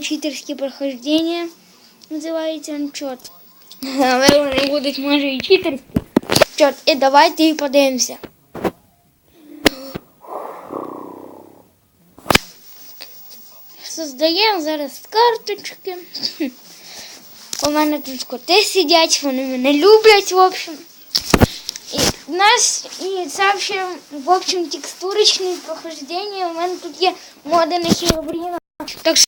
читерські прохождення. Називається ну, чот. Але вони будуть може і читерські. І давайте і подивимося. Создаємо зараз карточки. У мене тут коти сидять, вони мене люблять, в общем. І у нас і це в общем, текстурочне прохождення. У мене тут є моди на хіробріна. Так що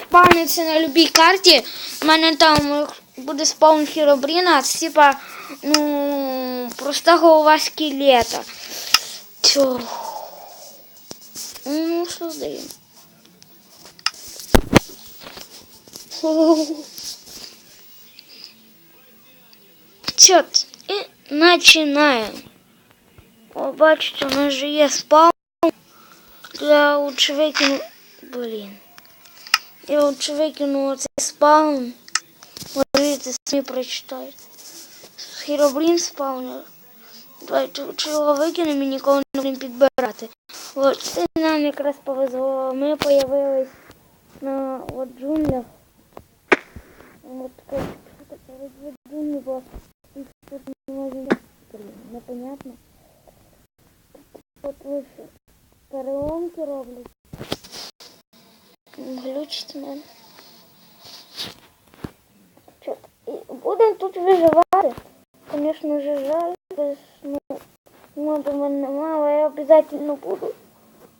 спавнитися на любій карті. У мене там буде спаун хіробріна, типа ну, проста голова скелета. Чо? Ну, що здаємо? Чот. І починаємо. О, бачите, у нас же є спаун. Я лучше викину. Блін. Я лучше викину оцей спаун. Можете самі прочитайте. Хіробрін спаунер. Давайте лучше його викинемо і нікого не будемо підбирати. От і нам якраз повезло. Ми появились на от джунглях. От таке, таке розведення, бо їх тут не може. Блін, непонятно. От ось переломки роблять. Глючить мене. Будемо тут виживати. Звісно ж, жаль, без ну, моду в мене немає, але я обов'язково буду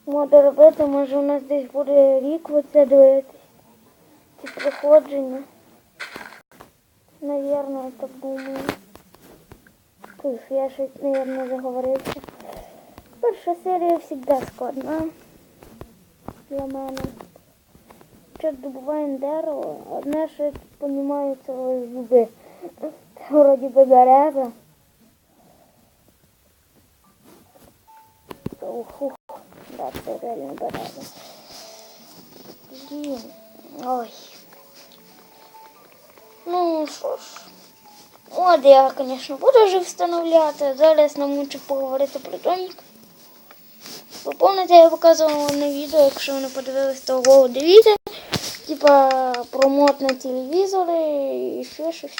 моду робити. Може у нас десь буде рік оце дивитись. Ці проходження. Навірно, я так думаю. Я щось, навірно, заговорився. Перша серія завжди складна для мене. Що добуваємо дерево, одне, що я розумію, це зуби. Це вроді би береза. Ух, ух, да, це реально береза. Блін, ой. Ну що ж. От я, звісно, буду вже встановляти. Зараз нам лучше поговорити про домик. Ви пам'ятаєте, я показувала на відео, якщо ви не подивились, то го дивіться. Типа про мод на телевізори і ще щось.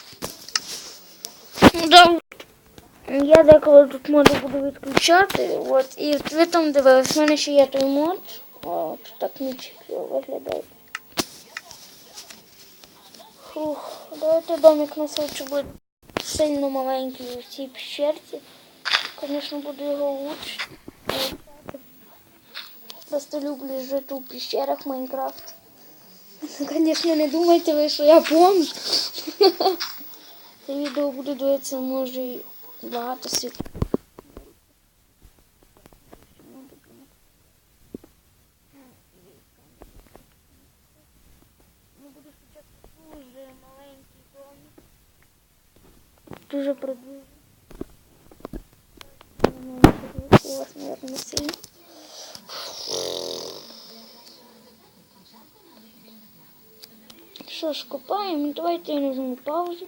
Ну, да. Я деколи тут моди буду відключати. От, і ви там дивились, в мене ще є той мод. От так нічого виглядає. Фух, давайте домик на лучше буде сильно маленький у цій пещерці. Звісно, буду його лучше. Просто люблю жити у пещерах Майнкрафт. Звісно, не думайте ви, що я бомж. Це відео буде дивитися, може, багато світ. Дуже маленький домик. Дуже продвижений. У вас, наверное, сильно. Що ж, копаємо. Давайте я нажму паузу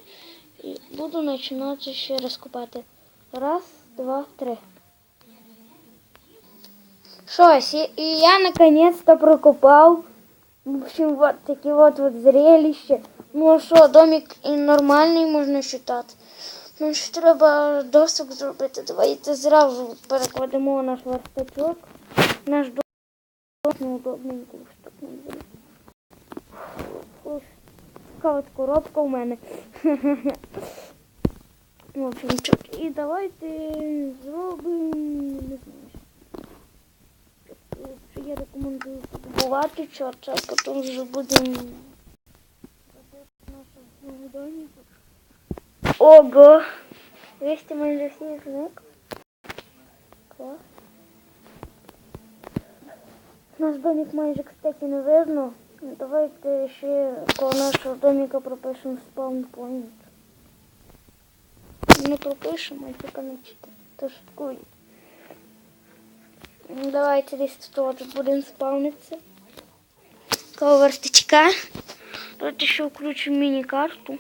і буду починати ще раз копати. Раз, два, три. Щось, і і я наконец-то прокопав. В общем, вот такі вот, вот зрелище. Ну що, домик і нормальний можна вважати. Ну що треба досок зробити. Давайте зразу перекладемо наш верстачок. Наш досок неудобненько так не буде. Ось така от коробка у мене. В общем. І давайте зробимо. Не знаю. Я рекомендую побувати чот, а потім вже будемо нашу домик. Ого! 200 майже всі зник. Клас. Наш домик майже, кстати, не видно. Давайте ще коло нашого домика пропишемо спаунпойнт. Не пропишемо, а тільки не читаємо. То шуткую. Ну, Давайте десь от будемо спавнитися. Коло. Давайте ще включимо міні-карту.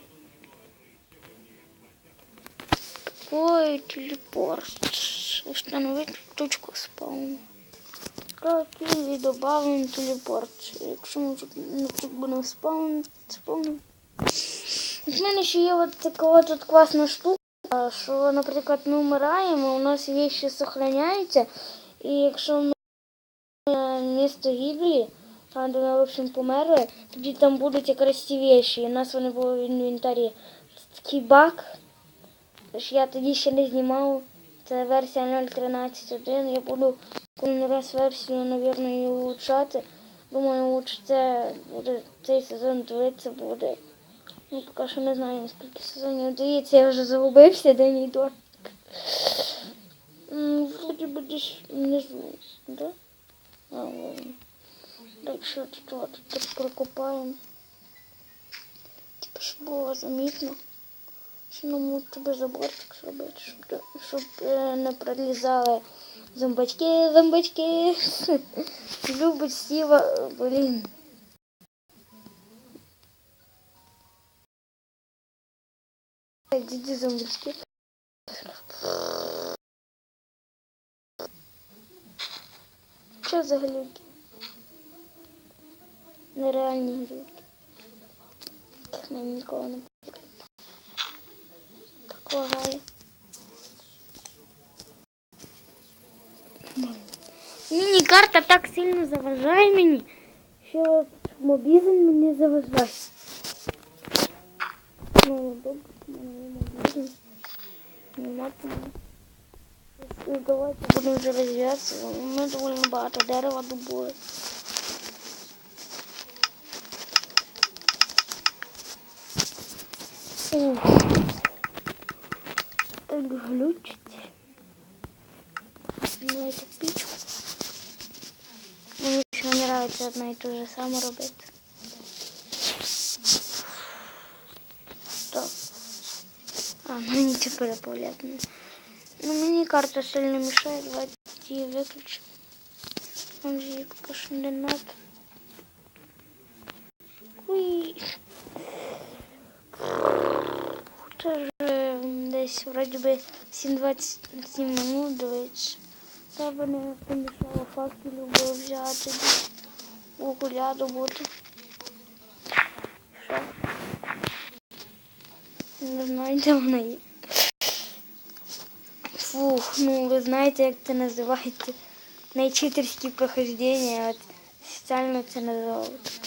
Ой, телепорт. Установить точку спауна. Так, і додаємо телепорт. Якщо ми тут, ну, тут будемо спаун, спаун. В мене ще є от така тут класна штука, що, наприклад, ми вмираємо, у нас вещи сохраняються, і якщо ми на місто гибелі, там, де ми, в общем, померли, тоді там будуть якраз ці вещи, і у нас вони були в інвентарі. Такий баг, що я тоді ще не знімав. Це версія 0.13.1. Я буду кожен раз версію, мабуть, її улучшати. Думаю, лучше це буде цей сезон дивитися буде. Ну, поки що не знаю, скільки сезонів дивіться, я вже загубився, де мій дорог. Вроді би десь внизу, да? А, ладно. Так що тут тут прокопаємо. Типу, щоб було замітно. Що нам тебе заборчик зробити, щоб, щоб е, не пролізали зомбачки, зомбачки. Любить Стіва, е, блін. Діді зомбачки. Що за глюки? Нереальні глюки. Мені ніколи не Міні-карта так сильно заважає мені, що мобізм мені заважає. Ну, добре, ну, мобізм. Нема тому. Ну, Давайте будемо вже розв'язатися. Ми доволі багато дерева добули. Ух. Так глючить. Ну, это печку. Мені Ще не нравится одно і те же саме робити. Так. А, мені це переправляти. Ну, мені карта сильно мешает, давайте її виключимо. Он же її надо. Уй. Це ж е, десь вроді би 7-27 минут дивиться. Треба не помішало факти любов взяти окуляду бути. Що? Не знаю, де вона є. Фух, ну ви знаєте, як це називається? Найчитерські прохождення, от спеціально це називають.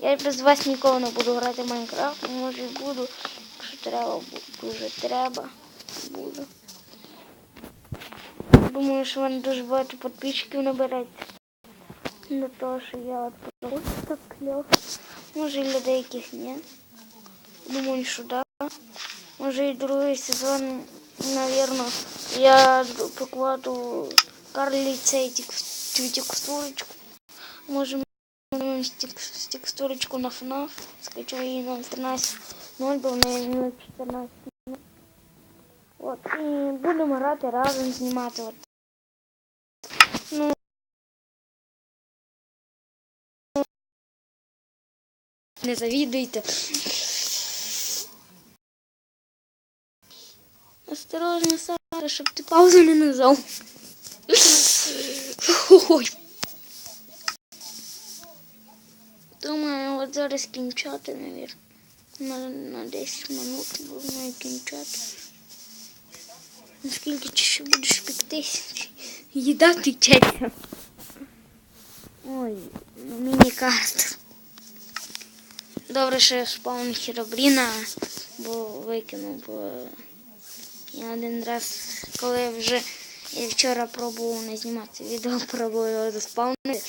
Я без вас ніколи не буду грати в Майнкрафт, може буду, якщо треба, дуже треба, буду. Думаю, що вони дуже багато підписчиків набереться. На те, що я просто так кльово. Може і деяких ні. Думаю, що да. Може і другий сезон, навірно, я покладу Карлі цей текстурочку. Може текст- текстурочку на FNAF, скачу її на 13.0, бо в неї на 14. От, і будемо грати разом знімати. От. Не завідуйте. Осторожно, Сара, щоб ти паузу не нажав. Думаю, от зараз кінчати, навірно. На, на 10 минут будемо кінчати. Наскільки ти ще будеш пектись? Їда течеться. Ой, міні-карта. Добре, що я спав хіробріна, бо викинув, бо я один раз, коли вже я вчора пробував не знімати відео, пробував його заспавнити.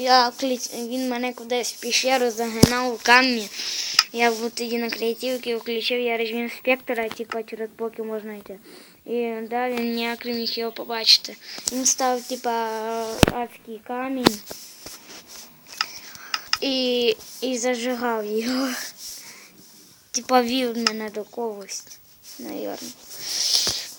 Я він мене кудись в піщеру загинав у камні. Я був тоді на креативці, включив я режим спектра, типа через боки можна йти. І далі ніяк не міг його побачити. Він став типа адський камінь і, і зажигав його. Типа вів мене до когось, навірно.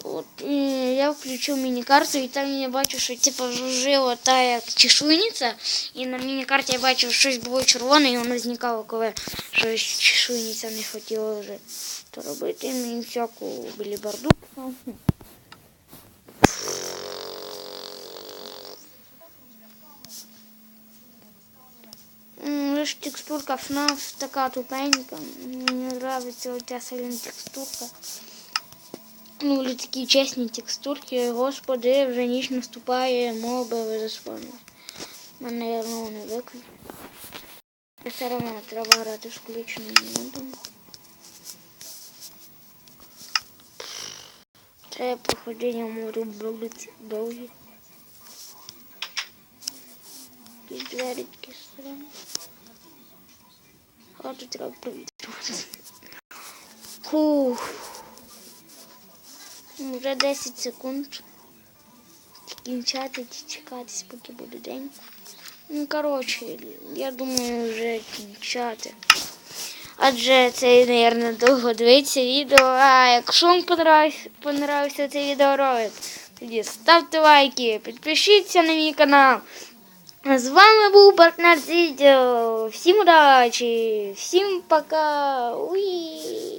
От, і я включив міні-карту, і там я бачу, що типу, жужила та як чешуйниця, і на міні-карті я бачив, що щось було червоне, і воно зникало, коли щось чешуйниця не хотіла вже то робити. Мені всяку білібарду. Ж текстурка FNAF така тупенька. Мені нравиться оця сильна текстурка. Ну, или такі чесні текстурки. Господи, вже ніч наступає, моби ви заспомнили. Мене я знову не виклик. Все одно треба грати включеним модом. Це проходження моду будуть довгі. Якісь двері такі. Тут треба провітрювати. Фух. Ну, Вже 10 секунд. Кінчати чи чекатись, поки буде день. Ну, коротше, я думаю, вже кінчати. Адже це, мабуть, довго дивиться відео. А якщо вам понравився, понравився цей відеоролик, тоді ставте лайки, підпишіться на мій канал. З вами був партнер з відео. Всім удачі, всім пока. Уї.